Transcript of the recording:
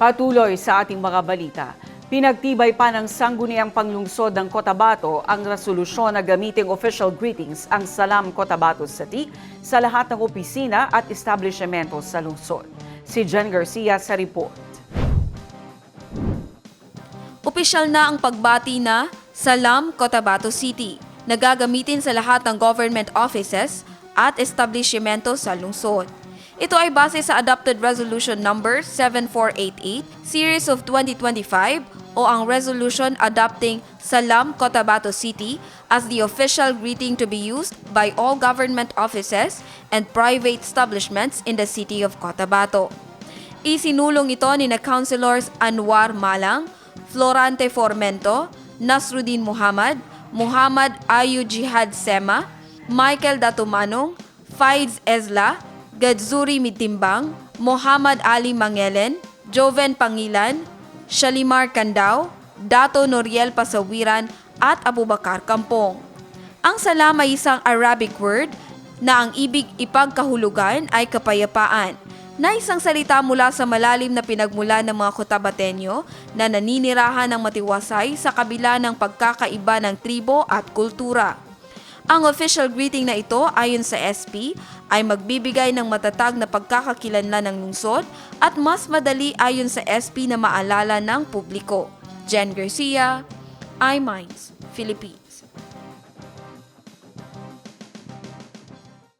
Patuloy sa ating mga balita. Pinagtibay pa ng sangguniang panglungsod ng Cotabato ang resolusyon na gamiting official greetings ang Salam Cotabato City sa lahat ng opisina at establishmento sa lungsod. Si Jen Garcia sa report. Opisyal na ang pagbati na Salam Cotabato City na gagamitin sa lahat ng government offices at establishmento sa lungsod. Ito ay base sa Adopted Resolution Number 7488 Series of 2025 o ang resolution adopting Salam Cotabato City as the official greeting to be used by all government offices and private establishments in the city of Cotabato. Isinulong ito ni na Councilors Anwar Malang, Florante Formento, Nasruddin Muhammad, Muhammad Ayu Jihad Sema, Michael Datumanong, Faiz Ezla, Gadzuri Mitimbang, Muhammad Ali Mangelen, Joven Pangilan, Shalimar Kandao, Dato Noriel Pasawiran at Abubakar Kampong. Ang salam ay isang Arabic word na ang ibig ipagkahulugan ay kapayapaan na isang salita mula sa malalim na pinagmula ng mga Cotabateño na naninirahan ng matiwasay sa kabila ng pagkakaiba ng tribo at kultura. Ang official greeting na ito ayon sa SP ay magbibigay ng matatag na pagkakakilanlan ng lungsod at mas madali ayon sa SP na maalala ng publiko. Jen Garcia, iMinds, Philippines.